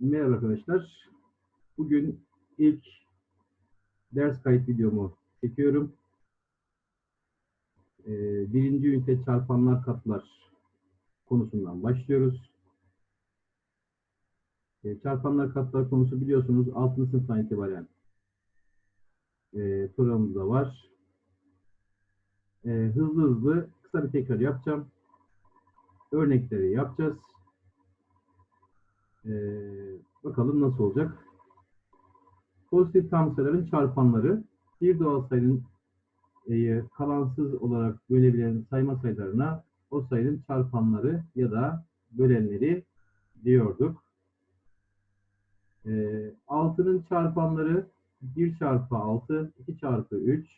Merhaba arkadaşlar. Bugün ilk ders kayıt videomu çekiyorum. Ee, birinci ünite çarpanlar katlar konusundan başlıyoruz. Ee, çarpanlar katlar konusu biliyorsunuz 6. sınıftan itibaren e, programımızda var. Ee, hızlı hızlı kısa bir tekrar yapacağım. Örnekleri yapacağız. Ee, Bakalım nasıl olacak. Pozitif tam sayıların çarpanları bir doğal sayının e, kalansız olarak bölebilen sayma sayılarına o sayının çarpanları ya da bölenleri diyorduk. E, 6'nın çarpanları 1 çarpı 6, 2 çarpı 3.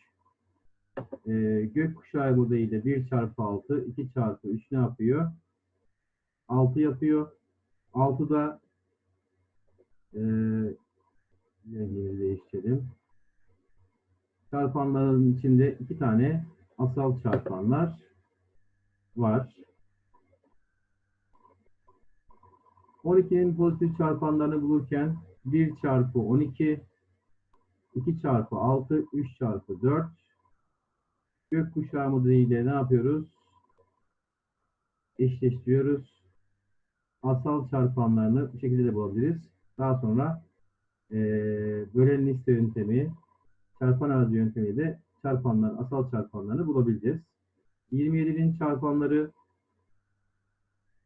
E, gökkuşağı modeliyle 1 çarpı 6, 2 çarpı 3 ne yapıyor? 6 yapıyor. 6 da ee, rengini değiştirelim. Çarpanların içinde iki tane asal çarpanlar var. 12'nin pozitif çarpanlarını bulurken 1 çarpı 12, 2 çarpı 6, 3 çarpı 4. Gök kuşağı modeliyle ne yapıyoruz? Eşleştiriyoruz. Asal çarpanlarını bu şekilde de bulabiliriz. Daha sonra e, bölen liste yöntemi, çarpan arazi yöntemi de çarpanlar, asal çarpanlarını bulabileceğiz. 27'nin çarpanları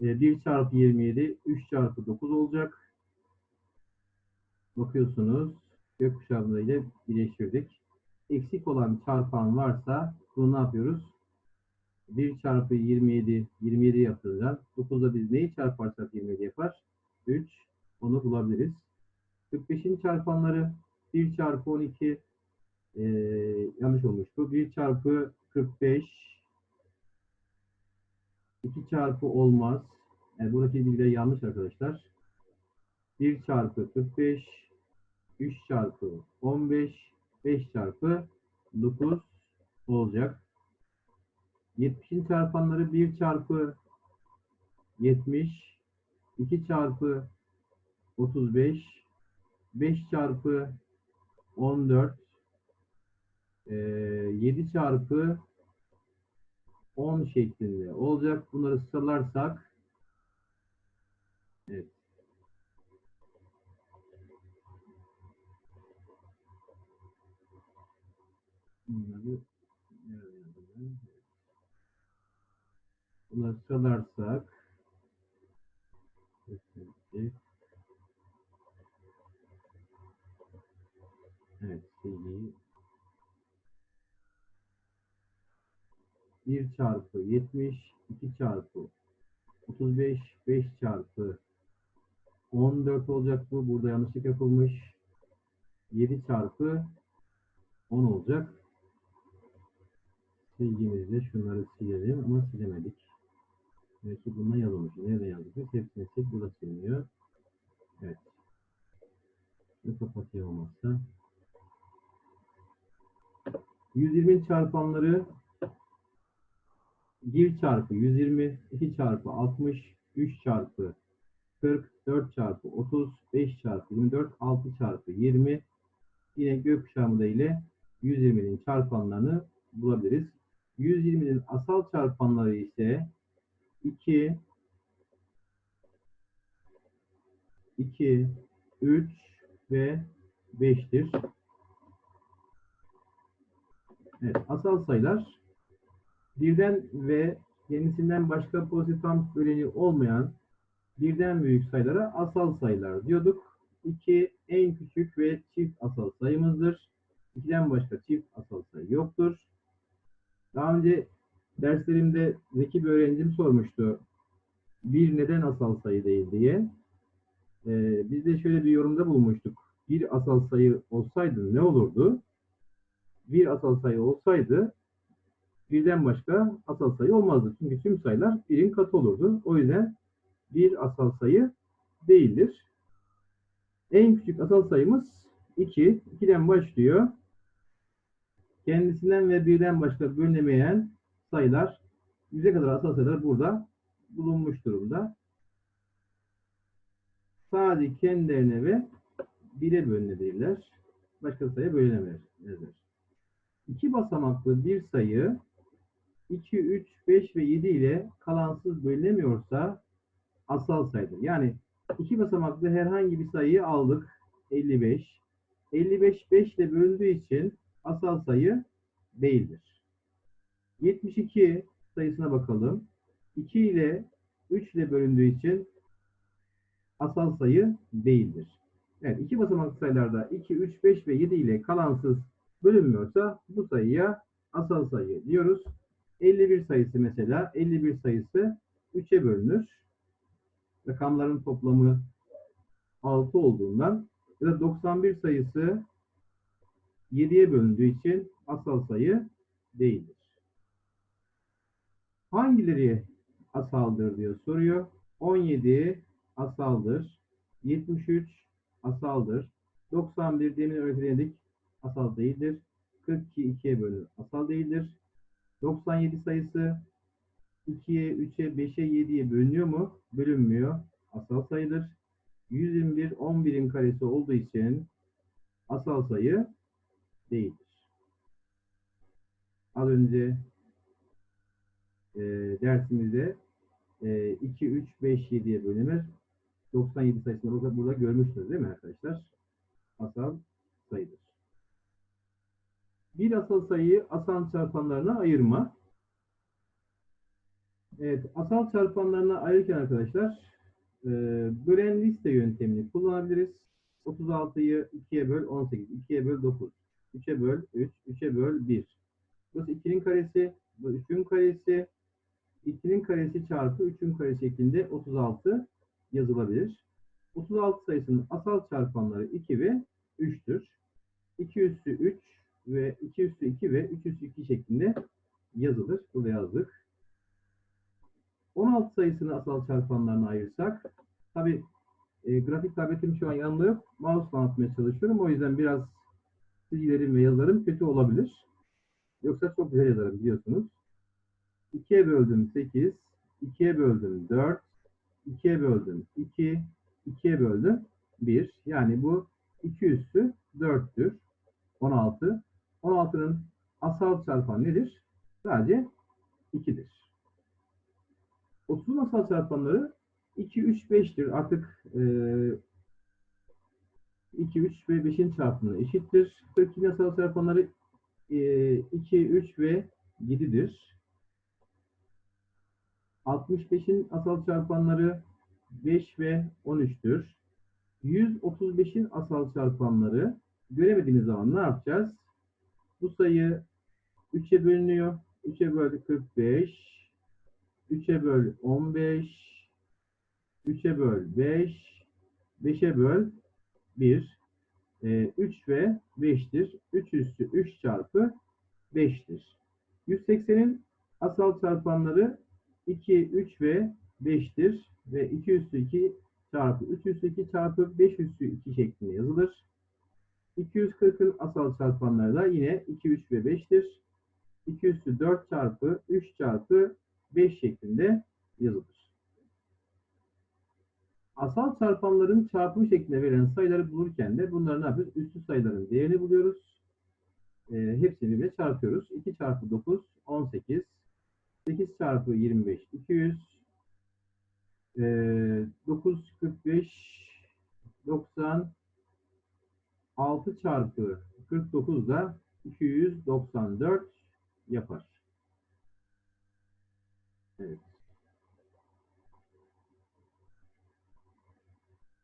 e, 1 çarpı 27, 3 çarpı 9 olacak. Bakıyorsunuz gökkuşağını ile birleştirdik. Eksik olan çarpan varsa bunu ne yapıyoruz? 1 çarpı 27, 27 yaptıracağız. 9'da biz neyi çarparsak 27 yapar? 3 onu bulabiliriz. 45'in çarpanları 1 çarpı 12 e, yanlış olmuş bu. 1 çarpı 45 2 çarpı olmaz. E, yani buradaki bilgiler yanlış arkadaşlar. 1 çarpı 45 3 çarpı 15 5 çarpı 9 olacak. 70'in çarpanları 1 çarpı 70 2 çarpı 35 5 çarpı 14 7 çarpı 10 şeklinde olacak. Bunları sıralarsak evet. Bunları bunları sıralarsak evet. Evet CD'yi 1 çarpı 70, 2 çarpı 35, 5 çarpı 14 olacak bu. Burada yanlışlık yapılmış. 7 çarpı 10 olacak. Silgimizde şunları silelim ama silemedik. Demek ki bununla yazılmış. Nerede yazdık? Hepsini sil. Burada siliniyor. Evet. Ve kapatayım olmazsa. 120 çarpanları 1 çarpı 120, 2 çarpı 60, 3 çarpı 40, 4 çarpı 30, 5 çarpı 24, 6 çarpı 20. Yine gökkuşamda ile 120'nin çarpanlarını bulabiliriz. 120'nin asal çarpanları ise 2, 2, 3 ve 5'tir. Evet, asal sayılar birden ve kendisinden başka pozitif tam böleni olmayan birden büyük sayılara asal sayılar diyorduk. 2 en küçük ve çift asal sayımızdır. 2'den başka çift asal sayı yoktur. Daha önce derslerimde zeki bir öğrencim sormuştu. Bir neden asal sayı değil diye. Ee, biz de şöyle bir yorumda bulmuştuk. Bir asal sayı olsaydı ne olurdu? bir asal sayı olsaydı birden başka asal sayı olmazdı. Çünkü tüm sayılar birin katı olurdu. O yüzden bir asal sayı değildir. En küçük asal sayımız 2. 2'den başlıyor. Kendisinden ve birden başka bölünemeyen sayılar 100'e kadar asal sayılar burada bulunmuş durumda. Sadece kendilerine ve 1'e bölünebilirler. Başka sayıya bölünemezler. İki basamaklı bir sayı 2, 3, 5 ve 7 ile kalansız bölünemiyorsa asal sayıdır. Yani iki basamaklı herhangi bir sayıyı aldık. 55. 55 5 ile bölündüğü için asal sayı değildir. 72 sayısına bakalım. 2 ile 3 ile bölündüğü için asal sayı değildir. Evet, iki basamaklı sayılarda 2, 3, 5 ve 7 ile kalansız bölünmüyorsa bu sayıya asal sayı diyoruz. 51 sayısı mesela 51 sayısı 3'e bölünür. Rakamların toplamı 6 olduğundan ya da 91 sayısı 7'ye bölündüğü için asal sayı değildir. Hangileri asaldır diye soruyor. 17 asaldır. 73 asaldır. 91 demin öğretmedik asal değildir. 42 2'ye bölünür. Asal değildir. 97 sayısı 2'ye, 3'e, 5'e, 7'ye bölünüyor mu? Bölünmüyor. Asal sayıdır. 121 11'in karesi olduğu için asal sayı değildir. Az önce e, dersimizde e, 2, 3, 5, 7'ye bölünür. 97 sayısını burada, burada görmüştünüz değil mi arkadaşlar? Asal sayıdır. Bir asal sayıyı asal çarpanlarına ayırma. Evet, asal çarpanlarına ayırırken arkadaşlar e, bölen liste yöntemini kullanabiliriz. 36'yı 2'ye böl 18, 2'ye böl 9, 3'e böl 3, 3'e böl 1. Burası 2'nin karesi, bu 3'ün karesi, 2'nin karesi çarpı 3'ün karesi şeklinde 36 yazılabilir. 36 sayısının asal çarpanları 2 ve 3'tür. 2 üssü 3 ve 2 üssü 2 ve 3 üssü 2 şeklinde yazılır. Burada yazdık. 16 sayısını asal çarpanlarına ayırsak, tabi e, grafik tabletim şu an yanımda yok. Mouse anlatmaya çalışıyorum. O yüzden biraz çizgilerim ve yazılarım kötü olabilir. Yoksa çok güzel yazarım biliyorsunuz. 2'ye böldüm 8, 2'ye böldüm 4, 2'ye böldüm 2, 2'ye böldüm 1. Yani bu 2 üssü 4'tür. 16. 16'nın asal çarpanı nedir? Sadece 2'dir. 30'un asal çarpanları 2, 3, 5'tir. Artık e, 2, 3 ve 5'in çarpımı eşittir. 42'nin asal çarpanları e, 2, 3 ve 7'dir. 65'in asal çarpanları 5 ve 13'tür. 135'in asal çarpanları göremediğiniz zaman ne yapacağız? Bu sayı 3'e bölünüyor. 3'e böl 45, 3'e böl 15, 3'e böl 5, 5'e böl 1. E, 3 ve 5'tir. 3 üstü 3 çarpı 5'tir. 180'in asal çarpanları 2, 3 ve 5'tir. Ve 2 üstü 2 çarpı 3 üstü 2 çarpı 5 üstü 2 şeklinde yazılır. 240'ın asal çarpanları da yine 2, 3 ve 5'tir. 2 üstü 4 çarpı 3 çarpı 5 şeklinde yazılır. Asal çarpanların çarpımı şeklinde verilen sayıları bulurken de bunları ne yapıyoruz? Üstü sayıların değerini buluyoruz. E, hepsini birbirine çarpıyoruz. 2 çarpı 9, 18. 8 çarpı 25, 200. E, 9, 45, 90. 6 çarpı 49 da 294 yapar. Evet.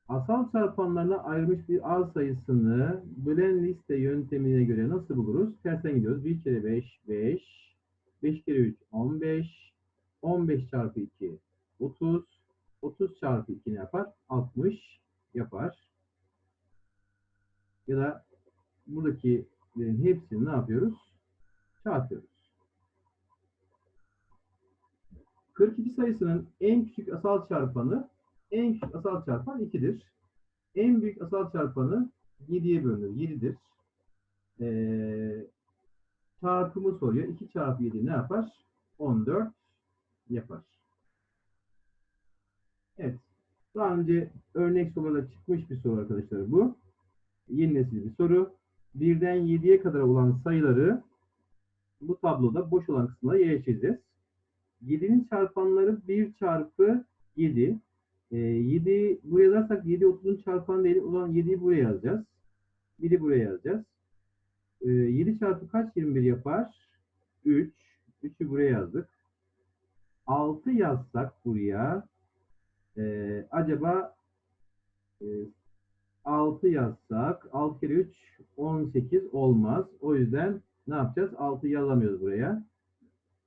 Asal çarpanlarına ayrılmış bir A sayısını bölen liste yöntemine göre nasıl buluruz? Tersten gidiyoruz. 1 kere 5, 5. 5 kere 3, 15. 15 çarpı 2, 30. 30 çarpı 2 ne yapar? 60 yapar. Ya da buradakilerin hepsini ne yapıyoruz? Çarpıyoruz. 42 sayısının en küçük asal çarpanı en küçük asal çarpan 2'dir. En büyük asal çarpanı 7'ye bölünür. 7'dir. Ee, çarpımı soruyor. 2 çarpı 7 ne yapar? 14 yapar. Evet. Daha önce örnek sorularda çıkmış bir soru arkadaşlar bu. Yeni nesil bir soru. 1'den 7'ye kadar olan sayıları bu tabloda boş olan kısımlara yerleştireceğiz. 7'nin çarpanları 1 çarpı 7. E, 7 buraya yazarsak 7 30'un çarpanı değil. O zaman 7'yi buraya yazacağız. 1'i buraya yazacağız. E, 7 çarpı kaç 21 yapar? 3. 3'ü buraya yazdık. 6 yazsak buraya e, acaba e, 6 yazsak 6 kere 3 18 olmaz. O yüzden ne yapacağız? 6 yazamıyoruz buraya.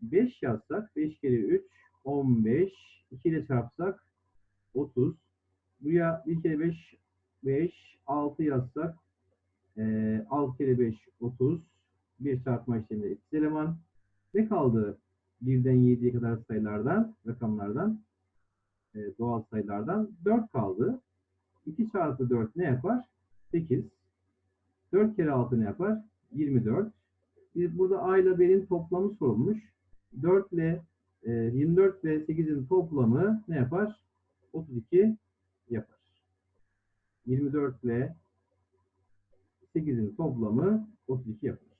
5 yazsak 5 kere 3 15 2 ile çarpsak 30 buraya 1 kere 5 5 6 yazsak e, 6 kere 5 30 bir çarpma işleminde etkisiz eleman. Ne kaldı? 1'den 7'ye kadar sayılardan rakamlardan e, doğal sayılardan 4 kaldı 2 çarpı 4 ne yapar 8 4 kere 6 ne yapar 24 biz burada A ile B'nin toplamı sorulmuş 4 ile e, 24 ile 8'in toplamı ne yapar? 32 yapar. 24 ile 8'in toplamı 32 yapar.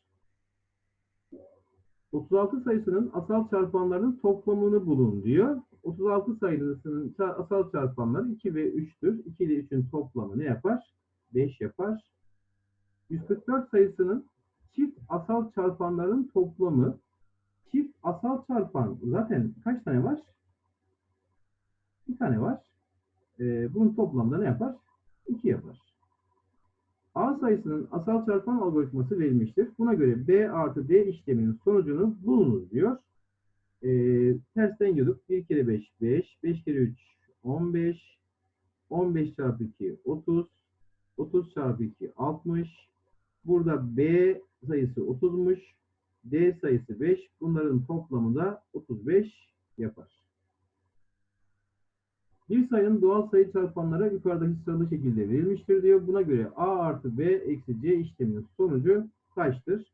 36 sayısının asal çarpanlarının toplamını bulun diyor. 36 sayısının asal çarpanları 2 ve 3'tür. 2 ile 3'ün toplamı ne yapar? 5 yapar. 144 sayısının çift asal çarpanların toplamı çift asal çarpan zaten kaç tane var? Bir tane var. Ee, bunun toplamda ne yapar? 2 yapar. A sayısının asal çarpan algoritması verilmiştir. Buna göre B artı D işleminin sonucunu bulunuz diyor. Ee, tersten gidiyorduk. 1 kere 5 5, 5 kere 3 15, 15 çarpı 2 30, 30 çarpı 2 60. Burada B sayısı 30'muş. D sayısı 5. Bunların toplamı da 35 yapar. Bir sayının doğal sayı çarpanları yukarıdaki sıralı şekilde verilmiştir diyor. Buna göre A artı B eksi C işleminin sonucu kaçtır?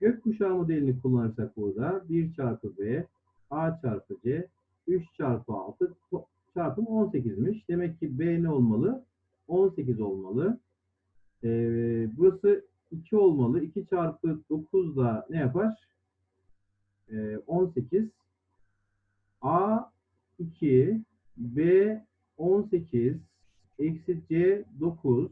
Gökkuşağı modelini kullanırsak burada 1 çarpı B A çarpı C 3 çarpı 6 çarpım 18'miş. Demek ki B ne olmalı? 18 olmalı. Ee, burası 2 olmalı. 2 çarpı 9 da ne yapar? Ee, 18. A 2, B 18, eksi C 9.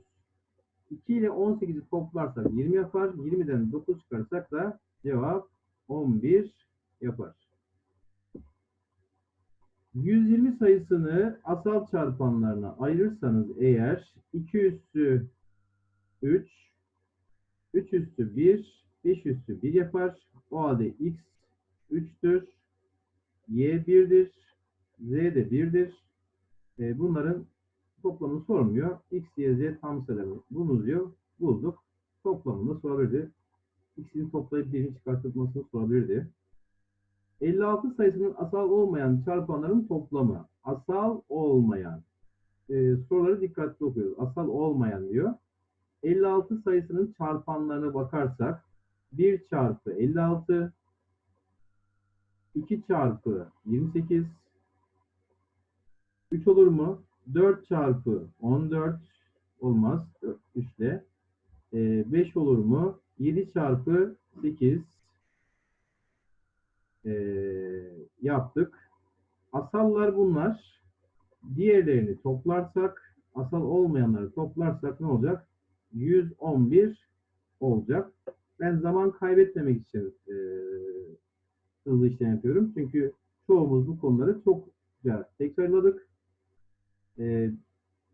2 ile 18'i toplarsak 20 yapar. 20'den 9 çıkarsak da cevap 11 yapar. 120 sayısını asal çarpanlarına ayırırsanız eğer 2 üssü 3, 3 üstü 1, 5 üstü 1 yapar. O halde x 3'tür, y 1'dir, z de 1'dir. E, bunların toplamını sormuyor. x, y, z tam sayılarını bulunuz diyor. Bulduk. Toplamını sorabilirdi. x'in toplayıp birini çıkartılmasını sorabilirdi. 56 sayısının asal olmayan çarpanların toplamı. Asal olmayan. E, soruları dikkatli okuyoruz. Asal olmayan diyor. 56 sayısının çarpanlarına bakarsak 1 çarpı 56 2 çarpı 28 3 olur mu? 4 çarpı 14 olmaz. 3 ile. 5 olur mu? 7 çarpı 8 ee, yaptık. Asallar bunlar. Diğerlerini toplarsak, asal olmayanları toplarsak ne olacak? 111 olacak. Ben zaman kaybetmemek için e, hızlı işlem yapıyorum. Çünkü çoğumuz bu konuları çok güzel tekrarladık. E,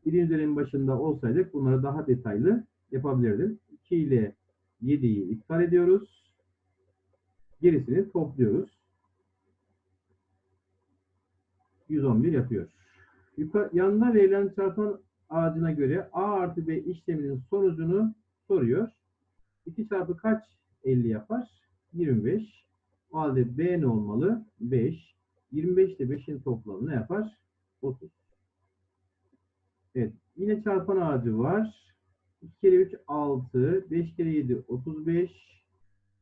birinci dönemin başında olsaydık bunları daha detaylı yapabilirdim. 2 ile 7'yi iptal ediyoruz. Gerisini topluyoruz. 111 yapıyor. Yukarı, yanına verilen çarpan ağacına göre A artı B işleminin sonucunu soruyor. 2 çarpı kaç 50 yapar? 25. O halde B ne olmalı? 5. 25 ile 5'in toplamı ne yapar? 30. Evet. Yine çarpan ağacı var. 2 kere 3 6. 5 kere 7 35.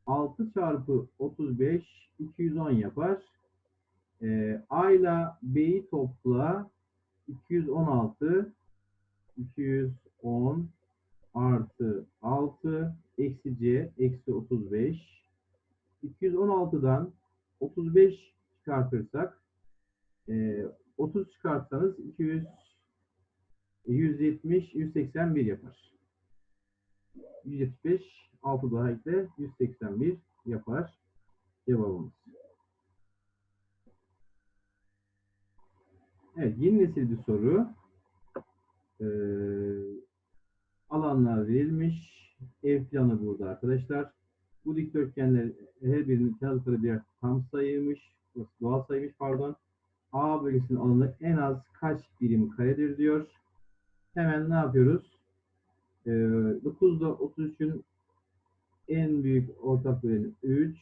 6 çarpı 35 210 yapar. Ee, A B'yi topla 216 210 artı 6 eksi c eksi 35 216'dan 35 çıkartırsak e, 30 çıkartsanız 200 170 181 yapar. 175 6 daha ekle 181 yapar cevabımız. Evet, yeni nesil bir soru. Ee, alanlar verilmiş. Ev planı burada arkadaşlar. Bu dikdörtgenler her birinin yazdıkları birer tam sayıymış. Doğal sayıymış pardon. A bölgesinin alanı en az kaç birim karedir diyor. Hemen ne yapıyoruz? Ee, 9 ile 33'ün en büyük ortak böleni 3.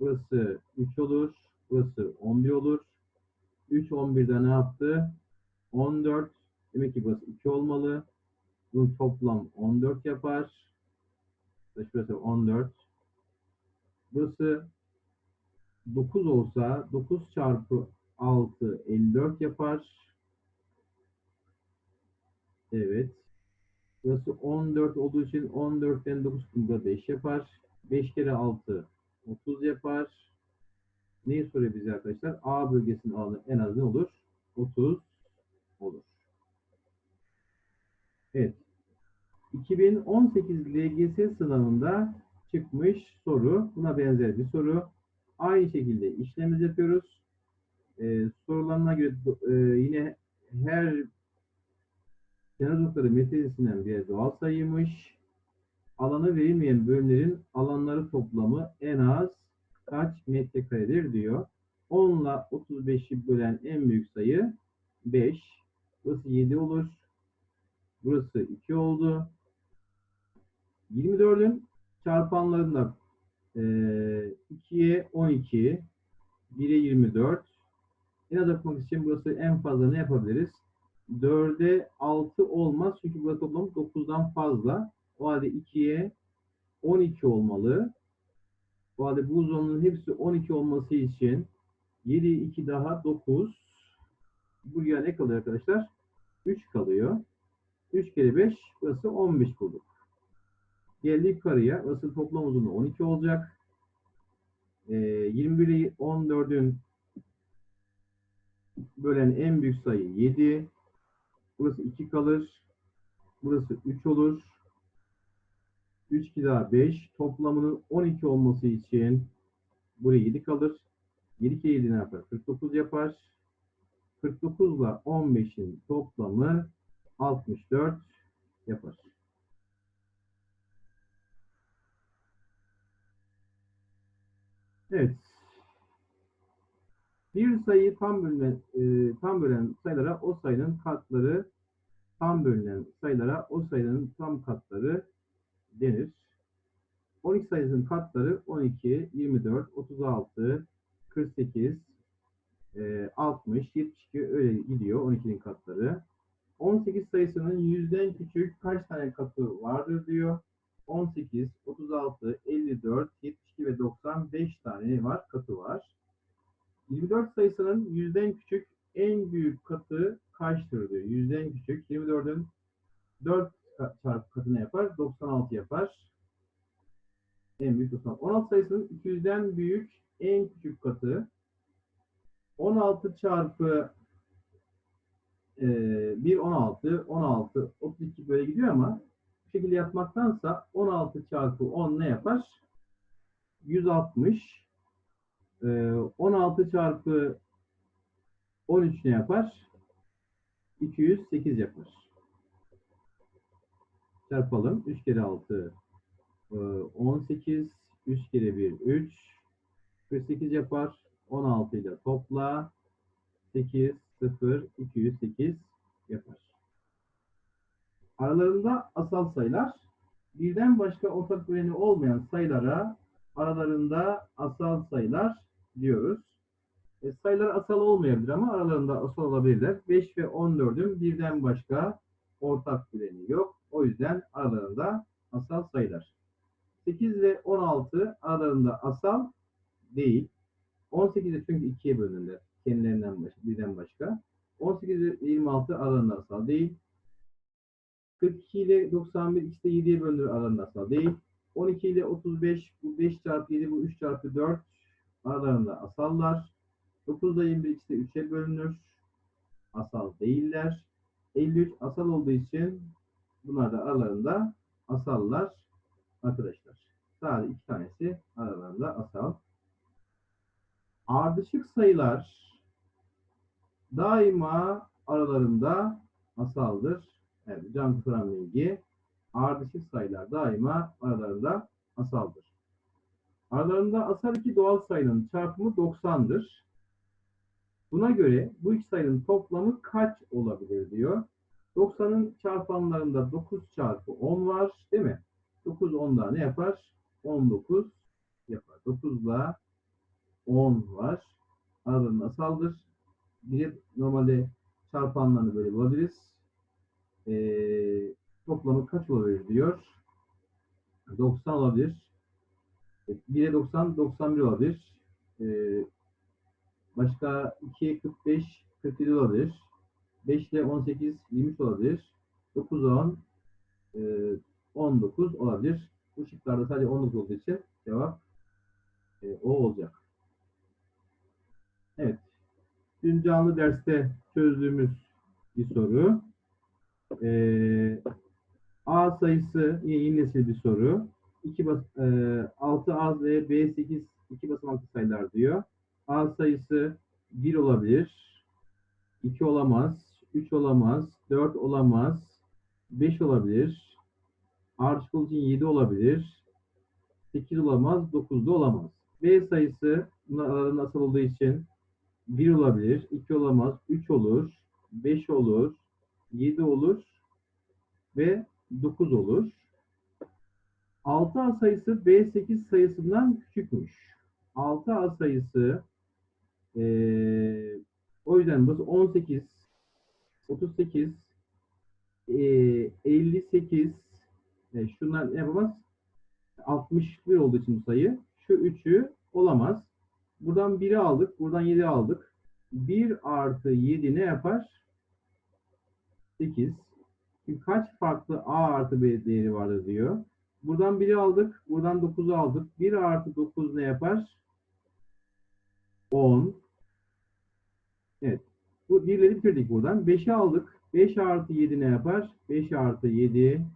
Burası 3 olur. Burası 11 olur. 3 11'de ne yaptı? 14. Demek ki burası 2 olmalı. Bunun toplam 14 yapar. Şurası 14. Burası 9 olsa 9 çarpı 6 54 yapar. Evet. Burası 14 olduğu için 14'ten 9 burada 5 yapar. 5 kere 6 30 yapar. Neyi soruyor bize arkadaşlar? A bölgesinin alanı en az ne olur? 30 olur. Evet. 2018 LGS sınavında çıkmış soru. Buna benzer bir soru. Aynı şekilde işlemimiz yapıyoruz. Ee, sorularına göre e, yine her kenar noktaları metresinden bir doğal sayıymış. Alanı verilmeyen bölümlerin alanları toplamı en az kaç metrekaredir diyor. 10 ile 35'i bölen en büyük sayı 5. Burası 7 olur. Burası 2 oldu. 24'ün çarpanlarında e, 2'ye 12, 1'e 24. En az yapmak için burası en fazla ne yapabiliriz? 4'e 6 olmaz çünkü burada toplam 9'dan fazla. O halde 2'ye 12 olmalı. O halde bu uzunluğun hepsi 12 olması için 7, 2 daha 9. Buraya ne kalıyor arkadaşlar? 3 kalıyor. 3 kere 5 burası 15 bulduk. Geldi yukarıya. Burası toplam uzunluğu 12 olacak. Ee, 21 ile 14'ün bölen en büyük sayı 7. Burası 2 kalır. Burası 3 olur. 3 2 daha 5. Toplamının 12 olması için buraya 7 kalır. 7 kere 7 ne yapar? 49 yapar. 49 ile 15'in toplamı 64 yapar. Evet. Bir sayıyı tam bölünen, e, tam bölen sayılara o sayının katları tam bölünen sayılara o sayının tam katları denir. 12 sayısının katları 12, 24, 36, 48, e, 60, 72 öyle gidiyor 12'nin katları. 18 sayısının yüzden küçük kaç tane katı vardır diyor. 18, 36, 54, 72 ve 95 tane var, katı var. 24 sayısının yüzden küçük en büyük katı kaçtır diyor. Yüzden küçük 24'ün 4 çarpı katı ne yapar? 96 yapar. En büyük 96. 16 sayısının 200'den büyük en küçük katı 16 çarpı e, 1 16 16 32 böyle gidiyor ama bu şekilde yapmaktansa 16 çarpı 10 ne yapar? 160 e, 16 çarpı 13 ne yapar? 208 yapar. Çarpalım. 3 kere 6 18 3 kere 1 3 48 yapar. 16 ile topla 8 0 208 yapar. Aralarında asal sayılar birden başka ortak böleni olmayan sayılara aralarında asal sayılar diyoruz. E, sayılar asal olmayabilir ama aralarında asal olabilirler. 5 ve 14'ün birden başka ortak böleni yok. O yüzden aralarında asal sayılar. 8 ve 16 aralarında asal değil. 18'de çünkü ikiye bölünürler. Kendilerinden başka, birden başka. 18 ile 26 aralığında asal değil. 42 ile 91 ikisi de 7'ye bölünür aralığında asal değil. 12 ile 35 bu 5 çarpı 7 bu 3 çarpı 4 aralarında asallar. 9 ile 21 ikisi de 3'e bölünür. Asal değiller. 53 asal olduğu için bunlar da aralarında asallar arkadaşlar. Sadece iki tanesi aralarında asal. Ardışık sayılar daima aralarında asaldır. Evet, can kuran bilgi. Ardışık sayılar daima aralarında asaldır. Aralarında asal iki doğal sayının çarpımı 90'dır. Buna göre bu iki sayının toplamı kaç olabilir diyor. 90'ın çarpanlarında 9 çarpı 10 var değil mi? 9 10 daha ne yapar? 19 yapar. 9 ile 10 var. Aralarında asaldır. Bir normalde çarpanlarını böyle bulabiliriz. Ee, toplamı kaç olabilir diyor. 90 olabilir. 1'e 90, 91 olabilir. Ee, başka 2'ye 45, 47 olabilir. 5 ile 18, 23 olabilir. 9, 10, e, 19 olabilir. Bu şıklarda sadece 19 olduğu için cevap e, o olacak. Evet. Dün canlı derste çözdüğümüz bir soru. Ee, A sayısı yine yeni nesil bir soru. 2 bas, e, 6 az ve B8 iki basamaklı sayılar diyor. A sayısı 1 olabilir. 2 olamaz. 3 olamaz. 4 olamaz. 5 olabilir. Olduğu için 7 olabilir. 8 olamaz. 9 da olamaz. B sayısı bunlar aralarında asal olduğu için 1 olabilir. 2 olamaz. 3 olur. 5 olur. 7 olur. Ve 9 olur. 6A sayısı B8 sayısından küçükmüş. 6A sayısı eee o yüzden burası 18, 38, eee 58, e, şunlar ne yapamaz? 61 olduğu için bu sayı. Şu üçü olamaz. Buradan 1'i aldık. Buradan 7 aldık. 1 artı 7 ne yapar? 8. Şimdi kaç farklı A artı B değeri vardır diyor. Buradan 1'i aldık. Buradan 9'u aldık. 1 artı 9 ne yapar? 10. Evet. Bu birleri bitirdik buradan. 5'i aldık. 5 artı 7 ne yapar? 5 artı 7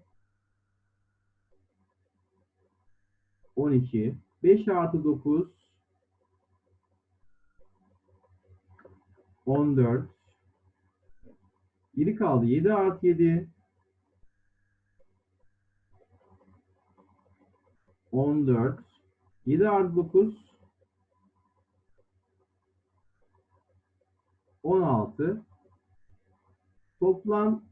12. 5 artı 9 14. 7 kaldı. 7 artı 7 14. 7 artı 9 16. Toplam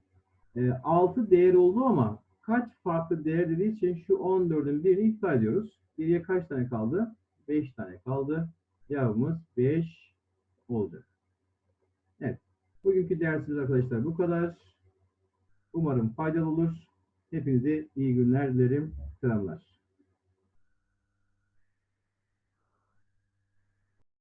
e, 6 değer oldu ama kaç farklı değer dediği için şu 14'ün birini iptal ediyoruz. Geriye kaç tane kaldı? 5 tane kaldı. Cevabımız 5 olacak. Evet. Bugünkü dersimiz arkadaşlar bu kadar. Umarım faydalı olur. Hepinize iyi günler dilerim. Selamlar.